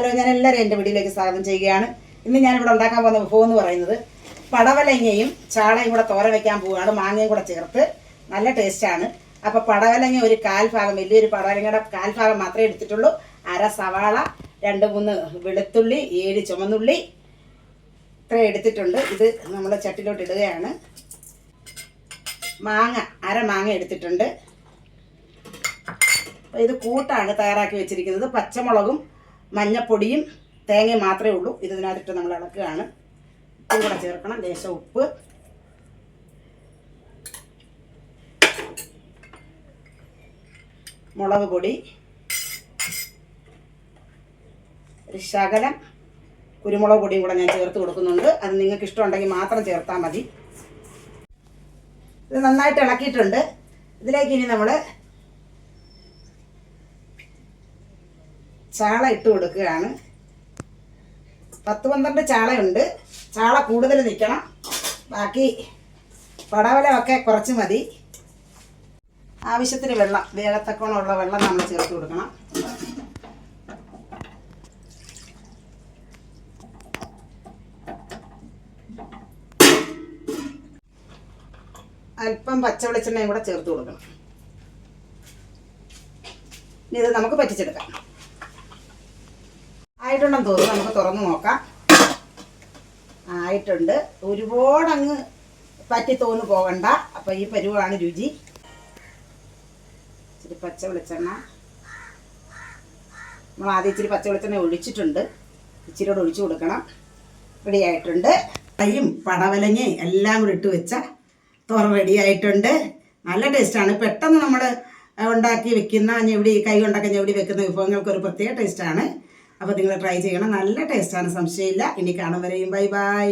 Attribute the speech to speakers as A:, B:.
A: Hello ഞാൻ എല്ലാവരും എന്റെ വീട്ടിലേക്ക് സ്വാഗതം ചെയ്യുകയാണ്. ഇന്ന് ഞാനിവിടെ ഉണ്ടാക്കാൻ പോകുന്ന വിഭവം എന്ന് പറയുന്നത് പടവലങ്ങയും ചാളയും കൂടെ തോര വയ്ക്കാൻ പോവുകയാണ്. മാങ്ങയും കൂടെ ചേർത്ത് നല്ല ടേസ്റ്റാണ് അപ്പോൾ പടവലങ്ങ ഒരു കാൽ ഭാഗം വലിയൊരു പടവലങ്ങയുടെ കാൽ ഭാഗം മാത്രമേ എടുത്തിട്ടുള്ളൂ. അര സവാള രണ്ട് മൂന്ന് വെളുത്തുള്ളി ഏഴ് ചുമന്നുള്ളി ഇത്രയും എടുത്തിട്ടുണ്ട്. ഇത് നമ്മൾ ചട്ടിലോട്ട് ഇടുകയാണ്. മാങ്ങ അര മാങ്ങ എടുത്തിട്ടുണ്ട്. ഇത് കൂട്ടാണ് തയ്യാറാക്കി വെച്ചിരിക്കുന്നത്. പച്ചമുളകും മഞ്ഞപ്പൊടിയും തേങ്ങയും മാത്രമേ ഉള്ളൂ. ഇത് ഇതിനകത്തിട്ട് നമ്മൾ ഇളക്കുകയാണ്. ഉപ്പും കൂടെ ചേർക്കണം. ലേശം ഉപ്പ്. മുളക് പൊടി. ഒരു ശകലം കുരുമുളക് പൊടിയും കൂടെ ഞാൻ ചേർത്ത് കൊടുക്കുന്നുണ്ട്. അത് നിങ്ങൾക്ക് ഇഷ്ടമുണ്ടെങ്കിൽ മാത്രം ചേർത്താൽ മതി. ഇത് നന്നായിട്ട് ഇളക്കിയിട്ടുണ്ട്. ഇതിലേക്ക് ഇനി നമ്മൾ ചാള ഇട്ട് കൊടുക്കുകയാണ്. പത്ത് പന്ത്രണ്ട് ചാളയുണ്ട്. ചാള കൂടുതൽ നിൽക്കണം. ബാക്കി പടവലമൊക്കെ കുറച്ച് മതി. ആവശ്യത്തിന് വെള്ളം വേഗത്തക്കോണമുള്ള വെള്ളം നമ്മൾ ചേർത്ത് കൊടുക്കണം. അല്പം പച്ച വെളിച്ചെണ്ണയും കൂടെ ചേർത്ത് കൊടുക്കണം. ഇനി ഇത് നമുക്ക് പറ്റിച്ചെടുക്കാം. ആയിട്ടുണ്ടെന്ന് തോന്നുന്നു. നമുക്ക് തുറന്നു നോക്കാം. ആയിട്ടുണ്ട്. ഒരുപാടങ്ങ് പറ്റി തോന്നു പോകണ്ട. അപ്പം ഈ പരുവാണ് രുചി. ഇച്ചിരി പച്ച വെളിച്ചെണ്ണ. നമ്മൾ ആദ്യം ഇച്ചിരി പച്ച വെളിച്ചെണ്ണ ഒഴിച്ചിട്ടുണ്ട്. ഇച്ചിരി കൂടെ ഒഴിച്ചു കൊടുക്കണം. റെഡി ആയിട്ടുണ്ട് കൈയും പടവലങ്ങയും എല്ലാം കൂടി ഇട്ട് വെച്ച തുറ റെഡി ആയിട്ടുണ്ട് നല്ല ടേസ്റ്റാണ്. പെട്ടെന്ന് നമ്മൾ ഉണ്ടാക്കി വെക്കുന്ന ഞെവിടി കൈ കൊണ്ടൊക്കെ ഞെവിടി വെക്കുന്ന വിഭവങ്ങൾക്ക് ഒരു പ്രത്യേക ടേസ്റ്റാണ്. അപ്പോൾ നിങ്ങൾ ട്രൈ ചെയ്യണം. നല്ല ടേസ്റ്റാണ് സംശയമില്ല. ഇനി കാണും വരെയും ബൈ ബൈ.